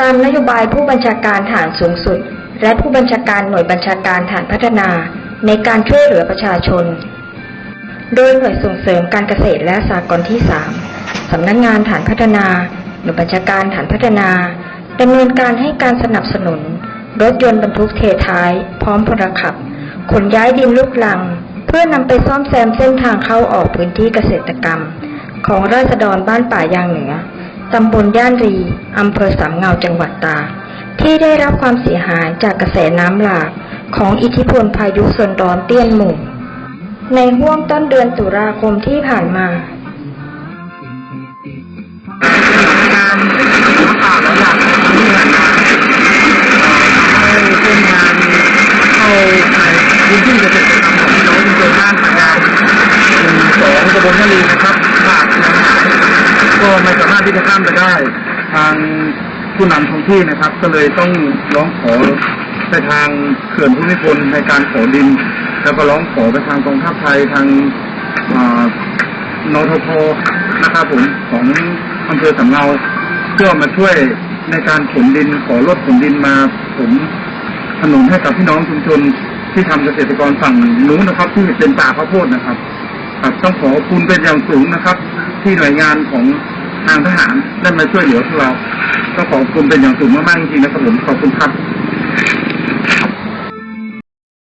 ตามนโยบายผู้บัญชาการฐานสูงสุด และผู้บัญชาการหน่วยบัญชาการฐานพัฒนาในการช่วยเหลือประชาชน โดยหน่วยส่งเสริมการเกษตรและสหกรณ์ที่ 3 สำนักงงานฐานพัฒนา หน่วยบัญชาการฐานพัฒนาดำเนินการให้การสนับสนุน รถยนต์บรรทุกเทท้าย พร้อมพลขับ ขนย้ายดินลูกลัง เพื่อนำไปซ่อมแซมเส้นทางเข้าออกพื้นที่เกษตรกรรม ของราษฎรบ้านป่ายางเหนือ ตำบลย่านรี อำเภอสามเงาจังหวัดตากที่ได้รับความเสียหายจากกระแสน้ำหลากของอิทธิพลพายุโซนร้อนเตี้ยนหมู่ ในห่วงต้นเดือนตุลาคมที่ผ่านมาการขอข่าวแล้วอยากที่ผ่านมานเข้าในพื้นที่เกษตรกรรมของพี่น้องชุมชนบ้านป่ายางหนึ่งสองตำบลยะลีนะครับ ก็ไม่สามารถที่จะข้ามไปได้ทางผู้นำท้องที่นะครับ ก็เลยต้องร้องขอไปทางเขื่อนภูมิพลในการขอดิน แล้วก็ร้องขอไปทางกองทัพไทยทางอ่านทพนะครับผมของอำเภอสำเนาเพื่อมาช่วยในการขนดินขอรถขนดินมาผมถนนให้กับพี่น้องชุมชนที่ทำเกษตรกรฝั่งนู้นนะครับ ที่เป็นป่าข้าวโพดนะครับครับต้องขอขอบคุณเป็นอย่างสูงนะครับ ที่หน่วยงานของทางทหารได้มาช่วยเหลือพวกเรา ก็ขอบคุณเป็นอย่างสูงมากๆจริงๆนะครับผมขอบคุณครับ